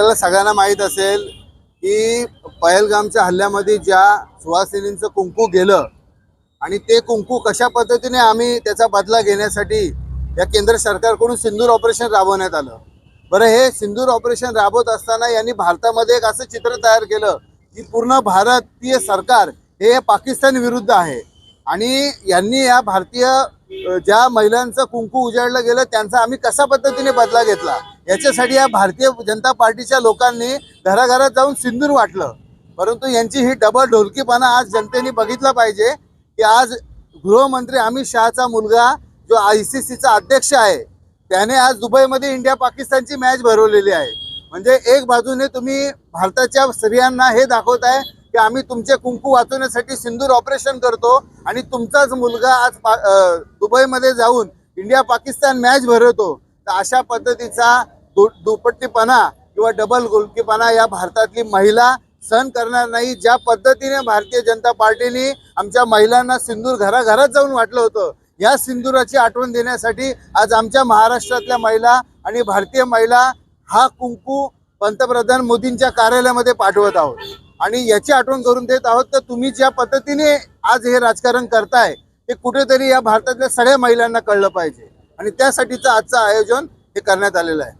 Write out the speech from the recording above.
आपल्याला सगळ्यांना माहीत असेल की पहलगामच्या हल्ल्यामध्ये ज्या सुहासिनींचं कुंकू गेलं आणि ते कुंकू कशा पद्धतीने आम्ही त्याचा बदला घेण्यासाठी या केंद्र सरकारकडून सिंदूर ऑपरेशन राबवण्यात आलं. बरं हे सिंदूर ऑपरेशन राबवत असताना यांनी भारतामध्ये एक असं चित्र तयार केलं की पूर्ण भारतीय सरकार हे पाकिस्तान विरुद्ध आहे. आणि यांनी या भारतीय ज्या महिलांचं कुंकू उजाडलं गेलं त्यांचा आम्ही कशा पद्धतीने बदला घेतला? याच्यासाठी या भारतीय जनता पार्टीच्या लोकांनी घराघरात जाऊन सिंदूर वाटलं. परंतु यांची ही डबल ढोलकीपणा आज जनतेने बघितला पाहिजे की आज गृहमंत्री अमित शहाचा मुलगा जो आय सी सीचा अध्यक्ष आहे त्याने आज दुबईमध्ये इंडिया पाकिस्तानची मॅच भरवलेली आहे. म्हणजे एक बाजूने तुम्ही भारताच्या स्त्रियांना हे दाखवताय की आम्ही तुमचे कुंकू वाचवण्यासाठी सिंदूर ऑपरेशन करतो आणि तुमचाच मुलगा आज पा दुबईमध्ये जाऊन इंडिया पाकिस्तान मॅच भरवतो. तर अशा पद्धतीचा दु दुपट्टीपणा किंवा डबल गोलकीपणा या भारतातली महिला सहन करणार नाही. ज्या पद्धतीने भारतीय जनता पार्टीने आमच्या महिलांना सिंदूर घराघरात जाऊन वाटलं होतं या सिंदुराची आठवण देण्यासाठी आज आमच्या महाराष्ट्रातल्या महिला आणि भारतीय महिला हा कुंकू पंतप्रधान मोदींच्या कार्यालयामध्ये पाठवत आहोत. आणि याची आठवण करून देत आहोत तर तुम्ही ज्या पद्धतीने आज हे राजकारण करताय ते कुठेतरी या भारतातल्या सगळ्या महिलांना कळलं पाहिजे. आणि त्यासाठीचं आजचं आयोजन हे करण्यात आलेलं आहे.